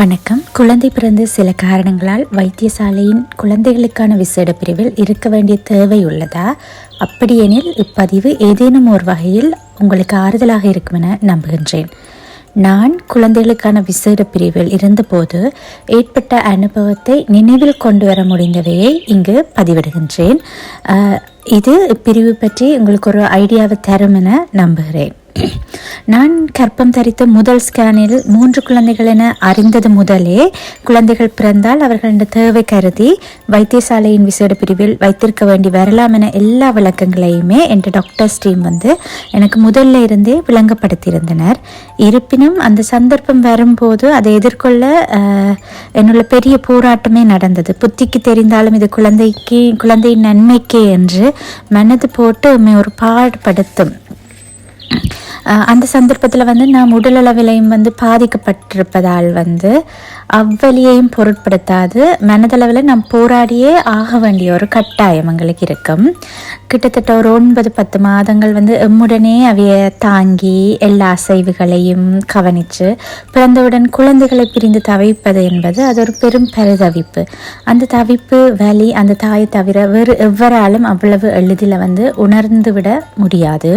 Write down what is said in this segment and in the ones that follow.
வணக்கம். குழந்தை பிறந்த சில காரணங்களால் வைத்தியசாலையின் குழந்தைகளுக்கான விசேட பிரிவில் இருக்க வேண்டிய தேவை உள்ளதா? அப்படியெனில் இப்பதிவு ஏதேனும் ஒரு வகையில் உங்களுக்கு ஆறுதலாக இருக்கும் என நம்புகின்றேன். நான் குழந்தைகளுக்கான விசேட பிரிவில் இருந்தபோது ஏற்பட்ட அனுபவத்தை நினைவில் கொண்டு வர முடிந்தவையை இங்கு பதிவிடுகின்றேன். இது இப்பிரிவு பற்றி உங்களுக்கு ஒரு ஐடியாவை தரும் என நம்புகிறேன். நான் கர்ப்பம் தரித்த முதல் ஸ்கேனில் மூன்று குழந்தைகள் என அறிந்தது முதலே குழந்தைகள் பிறந்தால் அவர்களின் தேவை கருதி வைத்தியசாலையின் விசேட பிரிவில் வைத்திருக்க வேண்டி வரலாம் என எல்லா விளக்கங்களையுமே என்ற டாக்டர்ஸ் டீம் வந்து எனக்கு முதல்ல இருந்தே விளங்கப்படுத்தியிருந்தனர். இருப்பினும் அந்த சந்தர்ப்பம் வரும்போது அதை எதிர்கொள்ள அஹ், என்னுள்ள பெரிய போராட்டமே நடந்தது. புத்திக்கு தெரிந்தாலும் இது குழந்தைக்கு குழந்தையின் நன்மைக்கே என்று மனது போட்டு ஒரு பாடுபடுத்தும். அந்த சந்தர்ப்பத்தில் வந்து நாம் உடலளவிலையும் வந்து பாதிக்கப்பட்டிருப்பதால் வந்து அவ்வலியையும் பொருட்படுத்தாது. மனதளவில் நாம் போராடியே ஆக வேண்டிய ஒரு கட்டாயம் எங்களுக்கு இருக்கும். கிட்டத்தட்ட ஒரு ஒன்பது பத்து மாதங்கள் வந்து எம்முடனே அவைய தாங்கி எல்லா அசைவுகளையும் கவனித்து பிறந்தவுடன் குழந்தைகளை பிரிந்து தவிப்பது என்பது அது ஒரு பெரும் பெருதவிப்பு. அந்த தவிப்பு வலி அந்த தாயை தவிர வேறு எவ்வராலும் அவ்வளவு எளிதில் வந்து உணர்ந்து விட முடியாது.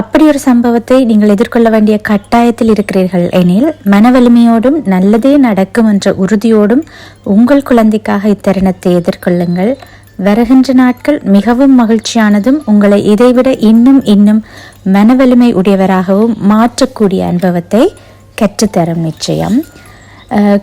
அப்படி ஒரு சம்பவத்தை நீங்கள் எதிர்கொள்ள வேண்டிய கட்டாயத்தில் இருக்கிறீர்கள் எனில் மன வலிமையோடும் நல்லதே நடக்கும் என்ற உறுதியோடும் உங்கள் குழந்தைக்காக இத்தருணத்தை எதிர்கொள்ளுங்கள். வருகின்ற நாட்கள் மிகவும் மகிழ்ச்சியானதும் உங்களை இதைவிட இன்னும் இன்னும் மன வலிமை உடையவராகவும் மாற்றக்கூடிய அனுபவத்தை கற்றுத்தரும் நிச்சயம்.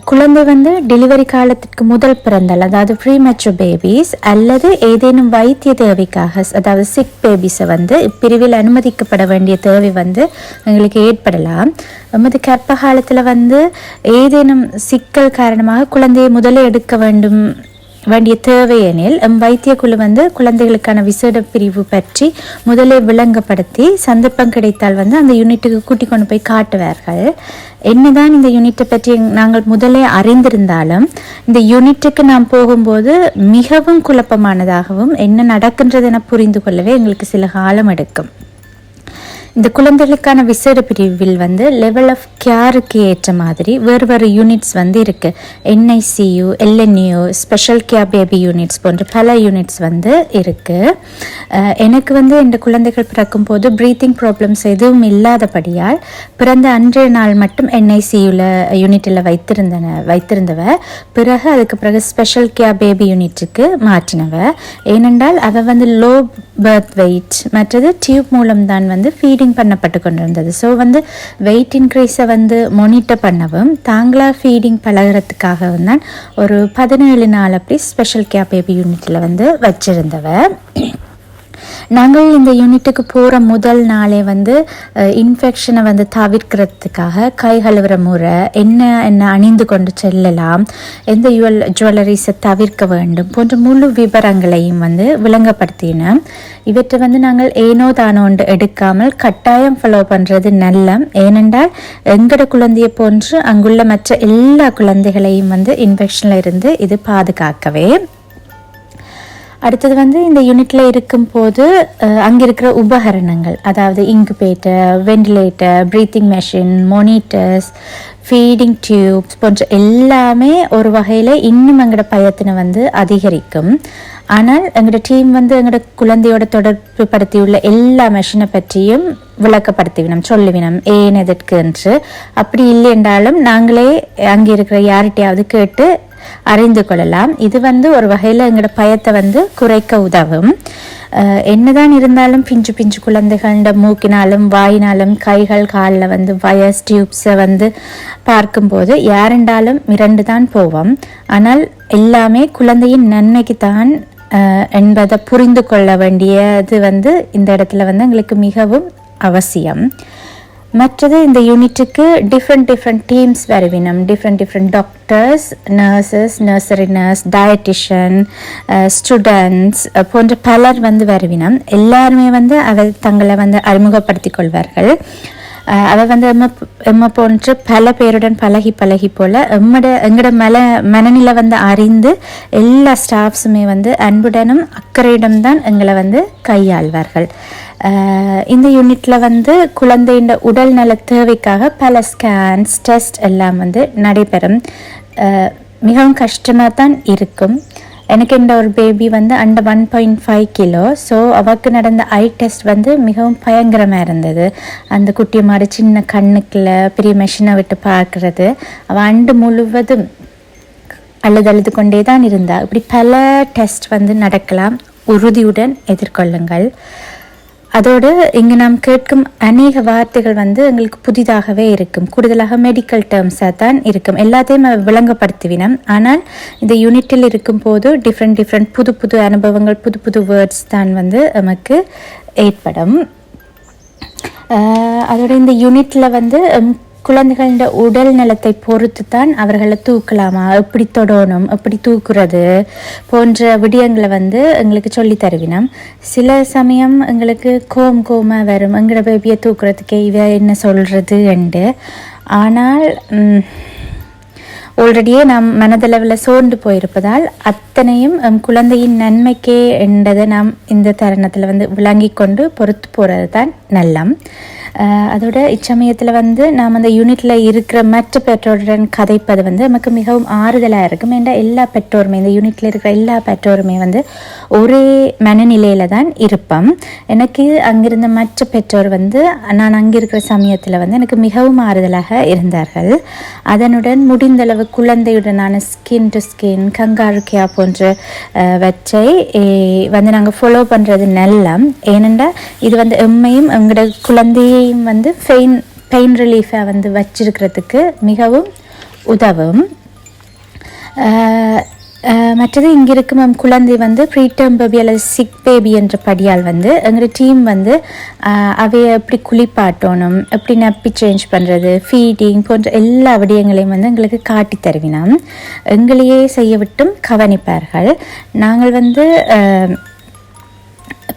குழந்தை வந்து டெலிவரி காலத்திற்கு முதல் பிறந்தால் அதாவது ஃப்ரீ மெச்சூர் பேபிஸ் அல்லது ஏதேனும் வைத்திய தேவைக்காக அதாவது சிக் பேபிஸை வந்து பிரிவில் அனுமதிக்கப்பட வேண்டிய தேவை வந்து எங்களுக்கு ஏற்படலாம். நமது கர்ப்ப காலத்தில் வந்து ஏதேனும் சிக்கல் காரணமாக குழந்தையை முதலே எடுக்க வேண்டும் வேண்டிய தேவை எனில் எம் வைத்திய குழு வந்து குழந்தைகளுக்கான விசேட பிரிவு பற்றி முதலே விளங்கப்படுத்தி சந்தர்ப்பம் கிடைத்தால் வந்து அந்த யூனிட்டுக்கு கூட்டி கொண்டு போய் காட்டுவார்கள். என்னதான் இந்த யூனிட்டை பற்றி எங்- நாங்கள் முதலே அறிந்திருந்தாலும் இந்த யூனிட்டுக்கு நாம் போகும்போது மிகவும் குழப்பமானதாகவும் என்ன நடக்கின்றது என புரிந்து கொள்ளவே எங்களுக்கு சில காலம் எடுக்கும். இந்த குழந்தைகளுக்கான விசேட பிரிவில் வந்து லெவல் ஆஃப் கேருக்கு ஏற்ற மாதிரி வேறு வேறு யூனிட்ஸ் வந்து இருக்குது என்ஐசியு எல்என்யூ ஸ்பெஷல் கேர் பேபி யூனிட்ஸ் போன்ற பல யூனிட்ஸ் வந்து இருக்கு. எனக்கு வந்து இந்த குழந்தைகள் பிறக்கும் போது ப்ரீத்திங் ப்ராப்ளம்ஸ் எதுவும் இல்லாதபடியால் பிறந்த அன்றைய நாள் மட்டும் என்ஐசியூவில் யூனிட்டில் வைத்திருந்தன வைத்திருந்தவ பிறகு அதுக்கு பிறகு ஸ்பெஷல் கேர் பேபி யூனிட்டுக்கு மாற்றினவ. ஏனென்றால் அவள் வந்து லோ பர்த் வெயிட் மற்றது டியூப் மூலம்தான் வந்து ஃபீடிங் பண்ணப்பட்டு கொண்டிருந்தது. ஸோ வந்து வெயிட் இன்க்ரீஸை வந்து மொனிட்டர் பண்ணவும் தாங்களா ஃபீடிங் பழகிறதுக்காகவும் தான் ஒரு பதினேழு நாள் அப்படி ஸ்பெஷல் கேர் பேபி யூனிட்டில் வந்து வச்சுருந்தவ. நாங்கள் இந்த யூனிட்டுக்கு போகிற முதல் நாளே வந்து இன்ஃபெக்ஷனை வந்து தவிர்க்கிறதுக்காக கை கழுவுற முறை என்ன என்ன அணிந்து கொண்டு செல்லலாம் எந்த யுவல் ஜுவல்லரிஸை தவிர்க்க வேண்டும் போன்ற முழு விவரங்களையும் வந்து விளங்கப்படுத்தினோம். இவற்றை வந்து நாங்கள் ஏனோ தானோண்டு எடுக்காமல் கட்டாயம் ஃபாலோ பண்ணுறது நல்லம். ஏனென்றால் எங்கட குழந்தையை போன்று அங்குள்ள மற்ற எல்லா குழந்தைகளையும் வந்து இன்ஃபெக்ஷனில் இருந்து இது பாதுகாக்கவே அடுத்தது வந்து இந்த யூனிட்ல இருக்கும்போது போது அங்க இருக்கிற உபகரணங்கள். அதாவது incubator ventilator breathing machine monitors feeding tubes போன்ற எல்லாமே ஒரு வகையில் இன்னும் எங்களோட பயத்தினை வந்து அதிகரிக்கும். ஆனால் எங்களோட டீம் வந்து எங்களோட குழந்தையோட தொடர்பு படுத்தியுள்ள எல்லா மெஷினை பற்றியும் விளக்கப்படுத்திவினோம் சொல்லுவினோம் ஏன் எதற்கு? என்று. அப்படி இல்லை என்றாலும் நாங்களே அங்கே இருக்கிற யார்கிட்டையாவது கேட்டு அறிந்து கொள்ளலாம். இது வந்து ஒரு வகையில் எங்களோட பயத்தை வந்து குறைக்க உதவும். என்னதான் இருந்தாலும் பிஞ்சு பிஞ்சு குழந்தைகளோட மூக்கினாலும் வாயினாலும் கைகள் காலில் வந்து வயர்ஸ் டியூப்ஸை வந்து பார்க்கும்போது யாருண்டாலும் மிரண்டு தான் போவோம். ஆனால் எல்லாமே குழந்தையின் நன்மைக்கு தான் அஹ், என்பதை புரிந்து கொள்ள வேண்டியது வந்து இந்த இடத்துல வந்து எங்களுக்கு மிகவும் அவசியம். மற்றது இந்த யூனிட்டுக்கு different different teams வருவினம். Different different doctors nurses nursery nurse dietitian students போன்ற பலர் வந்து வருவினம். எல்லாருமே வந்து அவர் தங்களை வந்து அறிமுகப்படுத்திக் கொள்வார்கள். அவள் வந்து எம்ம எம்ம போன்று பல பேருடன் பழகி பழகி போல எம்மட எங்கட மல மனநிலை வந்து அறிந்து எல்லா ஸ்டாஃப்ஸுமே வந்து அன்புடனும் அக்கறையிடம் தான் எங்களை வந்து கையாள்வார்கள். இந்த யூனிட்ல வந்து குழந்தையின் உடல் நல தேவைக்காக பல ஸ்கேன்ஸ் டெஸ்ட் எல்லாம் வந்து நடைபெறும். மிகவும் கஷ்டமாக தான் இருக்கும். எனக்கு இந்த ஒரு பேபி வந்து under one point five kilo so அவருக்கு நடந்த ஐ டெஸ்ட் வந்து மிகவும் பயங்கரமாக இருந்தது. அந்த குட்டி மாடு சின்ன கண்ணுக்குள்ள பெரிய மெஷினை விட்டு பார்க்கறது. அவள் அண்டு முழுவதும் அழுது அழுது கொண்டே தான் இருந்தாள் இப்படி பல டெஸ்ட் வந்து நடக்கலாம். உறுதியுடன் எதிர்கொள்ளுங்கள். அதோடு இங்கு நாம் கேட்கும் அநேக வார்த்தைகள் வந்து எங்களுக்கு புதிதாகவே இருக்கும். கூடுதலாக மெடிக்கல் டேர்ம்ஸாக தான் இருக்கும். எல்லாத்தையும் விளங்கப்படுத்துவினம். ஆனால் இந்த யூனிட்டில் இருக்கும் போது டிஃப்ரெண்ட் டிஃப்ரெண்ட் புது புது அனுபவங்கள் புது புது வேர்ட்ஸ் தான் வந்து நமக்கு ஏற்படும். அதோட இந்த யூனிட்டில் வந்து குழந்தைகளோட குழந்தைகளின் உடல் நலத்தை பொறுத்து தான் அவர்களை தூக்கலாமா? எப்படி தொடணும்? எப்படி தூக்குறது? போன்ற விடயங்களை வந்து எங்களுக்கு சொல்லி தருவினோம். சில சமயம் எங்களுக்கு கோம் கோமா வரும். எங்களோட பேபியை தூக்குறதுக்கே இவ என்ன சொல்றது என்று. ஆனால் ஆல்ரெடியே நாம் மனதளவில் சோர்ந்து போயிருப்பதால் அத்தனையும் குழந்தையின் நன்மைக்கே என்றதை நாம் இந்த தருணத்தில் வந்து விளங்கி கொண்டு பொறுத்து போகிறது தான் நல்லம். அதோட இச்சமயத்தில் வந்து நாம் அந்த யூனிட்டில் இருக்கிற மற்ற பெற்றோருடன் கதைப்பது வந்து நமக்கு மிகவும் ஆறுதலாக இருக்கும். ஏன்னா எல்லா பெற்றோருமே இந்த யூனிட்டில் இருக்கிற எல்லா பெற்றோருமே வந்து ஒரே மனநிலையில் தான் இருப்போம். எனக்கு அங்கிருந்த மற்ற பெற்றோர் வந்து நான் அங்கே இருக்கிற சமயத்தில் வந்து எனக்கு மிகவும் ஆறுதலாக இருந்தார்கள். அதனுடன் முடிந்தளவு குழந்தையுடனான ஸ்கின் டு ஸ்கின் கங்காருக்கியா போன்ற வச்சை வந்து நாங்கள் ஃபாலோ பண்ணுறது நல்லம். ஏனென்றால் இது வந்து எம்மையும் எங்களோட குழந்தையையும் வந்து பெயின் பெயின் ரிலீஃபை வந்து வச்சிருக்கிறதுக்கு மிகவும் உதவும். மற்றது இங்கே இருக்கும் மேம் குழந்தை வந்து ப்ரீடம் பேபி அல்லது சிக் பேபி என்ற படியால் வந்து எங்களோட டீம் வந்து அவைய எப்படி குளிப்பாட்டணும் எப்படி நப்பி சேஞ்ச் பண்ணுறது ஃபீடிங் போன்ற எல்லா விடயங்களையும் வந்து எங்களுக்கு காட்டி தருவினோம். எங்களையே செய்ய விட்டும் கவனிப்பார்கள். நாங்கள் வந்து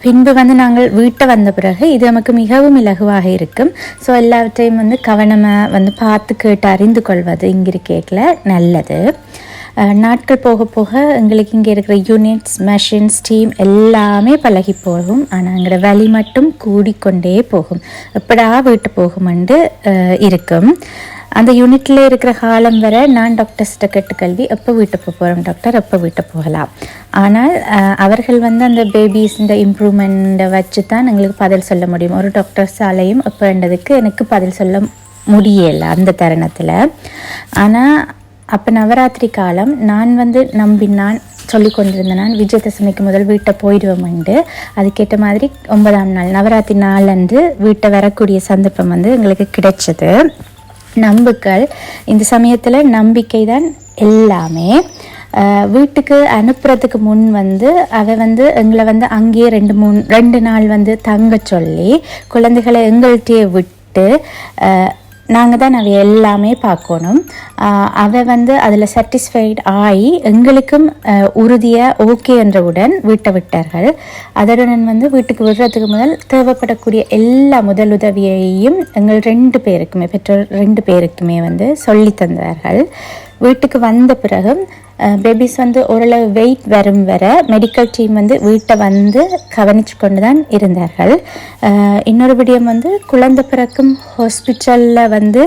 பின்பு வந்து நாங்கள் வீட்டை வந்த பிறகு இது நமக்கு மிகவும் இலகுவாக இருக்கும். ஸோ எல்லாவற்றையும் வந்து கவனமாக வந்து பார்த்து கேட்டு அறிந்து கொள்வது இங்கே இருக்கேக்கில் நல்லது. நாட்கள் போக போக எங்களுக்கு இங்கே இருக்கிற யூனிட்ஸ் மெஷின்ஸ் டீம் எல்லாமே பழகி போகும். ஆனால் எங்களோட வலி மட்டும் கூடிக்கொண்டே போகும். எப்படா வீட்டு போகுமெண்டு இருக்கும். அந்த யூனிட்ல இருக்கிற காலம் வரை நான் டாக்டர்ஸ்கிட்ட கேட்டு கல்வி எப்போ வீட்டுக்கு போக போகிறோம் டாக்டர் எப்போ வீட்டுக்கு போகலாம்? ஆனால் அவர்கள் வந்து அந்த பேபிஸ்ன்ற இம்ப்ரூவ்மெண்ட்டை வச்சு தான் எங்களுக்கு பதில் சொல்ல முடியும். ஒரு டாக்டர்ஸாலையும் எப்போன்றதுக்கு எனக்கு பதில் சொல்ல முடியலை அந்த தருணத்தில். ஆனால் அப்போ நவராத்திரி காலம் நான் வந்து நம்பினான் சொல்லி கொண்டிருந்தேன் நான் விஜயதசமிக்கு முதல் வீட்டை போயிடுவோம்ண்டு அதுக்கேற்ற மாதிரி ஒன்பதாம் நாள் நவராத்திரி நாள் அன்று வீட்டை வரக்கூடிய சந்தர்ப்பம் வந்து எங்களுக்கு கிடைச்சது. நம்புக்கள். இந்த சமயத்தில் நம்பிக்கை தான் எல்லாமே வீட்டுக்கு அனுப்புறதுக்கு முன் வந்து அவ வந்து எங்களை வந்து அங்கேயே ரெண்டு மூணு ரெண்டு நாள் வந்து தங்க சொல்லி குழந்தைகளை எங்கள்கிட்டயே விட்டு நாங்கள் தான் அவை எல்லாமே பார்க்கணும். அதை அவ வந்து அதில் சாட்டிஸ்ஃபைட் ஆகி எங்களுக்கும் உறுதியாக ஓகே என்றவுடன் வீட்டை விட்டார்கள். அதனுடன் வந்து வீட்டுக்கு விடுறதுக்கு முதல் தேவைப்படக்கூடிய எல்லா முதலுதவியையும் எங்கள் ரெண்டு பேருக்குமே பெற்றோர் ரெண்டு பேருக்குமே வந்து சொல்லி தந்தார்கள். வீட்டுக்கு வந்த பிறகு பேபிஸ் வந்து ஓரளவு வெயிட் வரும் வர மெடிக்கல் டீம் வந்து வீட்டை வந்து கவனிச்சு கொண்டு தான் இருந்தார்கள் இன்னொரு விடயம் வந்து குழந்தை பிறக்கும் ஹாஸ்பிட்டலில் வந்து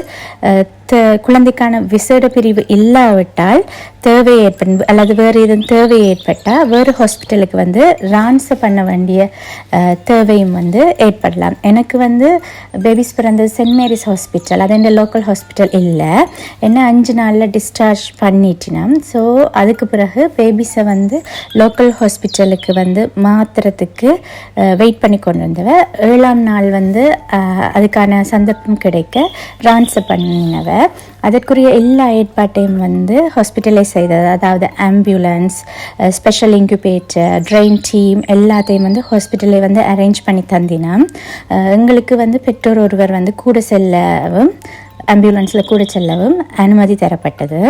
குழந்தைக்கான விசேட பிரிவு இல்லாவிட்டால் தேவை ஏற்படும் அல்லது வேறு எதுவும் தேவை ஏற்பட்டால் வேறு ஹாஸ்பிட்டலுக்கு வந்து ரான்ச பண்ண வேண்டிய தேவையும் வந்து ஏற்படலாம். எனக்கு வந்து பேபிஸ் பிறந்தது சென்ட் மேரிஸ் ஹாஸ்பிட்டல். அது இந்த லோக்கல் ஹாஸ்பிட்டல் இல்லை. என்ன அஞ்சு நாளில் டிஸ்சார்ஜ் பண்ணிட்டினோம் ஸோ அதுக்கு பிறகு பேபிஸை வந்து லோக்கல் ஹாஸ்பிட்டலுக்கு வந்து மாத்திரத்துக்கு வெயிட் பண்ணி கொண்டு வந்தவ ஏழாம் நாள் வந்து அதுக்கான சந்தர்ப்பம் கிடைக்க ரான்ஸ் பண்ணினவ அதற்குரிய எல்லா ஏற்பாட்டையும் வந்து ஹாஸ்பிட்டலைஸ் செய்தது. அதாவது ambulance special incubator train team எல்லாத்தையும் வந்து ஹாஸ்பிட்டலே வந்து அரேஞ்ச் பண்ணி தந்தினோம். எங்களுக்கு வந்து பெற்றோர் ஒருவர் வந்து கூட செல்லவும் ஆம்புலன்ஸில் கூட செல்லவும் அனுமதி தரப்பட்டது.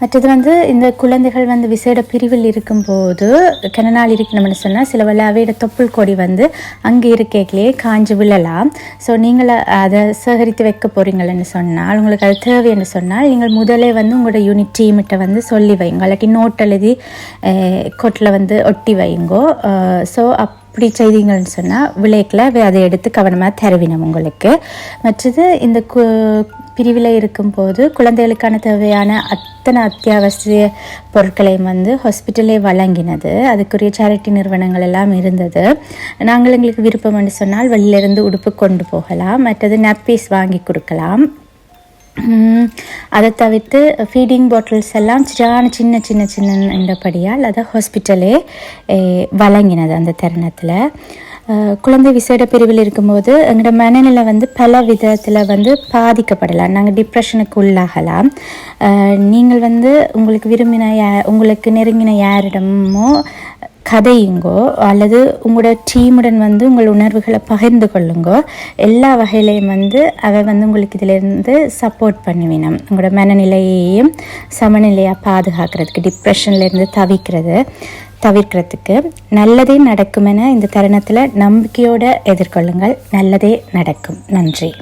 மற்றது வந்து இந்த குழந்தைகள் வந்து விசேட பிரிவில் இருக்கும்போது கன நாள் இருக்கணும்னு சொன்னால் சில வேளை அவையோட தொப்புள் கொடி வந்து அங்கே இருக்கேக்கிலேயே காஞ்சு விழலாம். ஸோ நீங்கள் அதை சேகரித்து வைக்க போகிறீங்கள்னு சொன்னால் உங்களுக்கு அது தேவைன்னு சொன்னால் நீங்கள் முதலே வந்து உங்களோட யூனிட் டீமிட்ட வந்து சொல்லி வைங்க இல்லாட்டி நோட் எழுதி கொட்டில் வந்து ஒட்டி வைங்கோ ஸோ அப் அப்படி செய்தீங்கன்னு சொன்னால் விளையக்கில் அதை எடுத்து கவனமாக தருவினோம் உங்களுக்கு. மற்றது இந்த கு பிரிவில் இருக்கும்போது குழந்தைகளுக்கான தேவையான அத்தனை அத்தியாவசிய பொருட்களையும் வந்து ஹாஸ்பிட்டலே வழங்கினது. அதுக்குரிய சேரிட்டி நிறுவனங்கள் எல்லாம் இருந்தது. நாங்கள் எங்களுக்கு விருப்பம் என்று சொன்னால் வெளியிலேருந்து உடுப்பு கொண்டு போகலாம். மற்றது நப்பீஸ் வாங்கி கொடுக்கலாம். அதை தவிர்த்து ஃபீடிங் பாட்டில்ஸ் எல்லாம் சரியான சின்ன சின்ன சின்ன என்றபடியால் அதை ஹாஸ்பிட்டலே வழங்கினது அந்த தருணத்தில். குழந்தை விசேட பிரிவில் இருக்கும்போது எங்களோட மனநிலை வந்து பல விதத்தில் வந்து பாதிக்கப்படலாம். நாங்கள் டிப்ரெஷனுக்கு உள்ளாகலாம். நீங்கள் வந்து உங்களுக்கு விரும்பின யா உங்களுக்கு நெருங்கின யாரிடமோ கதையுங்கோ அல்லது உங்களோட டீமுடன் வந்து உங்கள் உணர்வுகளை பகிர்ந்து கொள்ளுங்கோ எல்லா வகையிலையும் வந்து அவ வந்து உங்களுக்கு இதிலிருந்து சப்போர்ட் பண்ணுவினம். உங்களோட மனநிலையையும் சமநிலையாக பாதுகாக்கிறதுக்கு டிப்ரெஷன்லேருந்து தவிக்கிறது. தவிர்க்கிறதுக்கு நல்லதே நடக்குமென இந்த தருணத்தில் நம்பிக்கையோடு எதிர்கொள்ளுங்கள். நல்லதே நடக்கும். நன்றி.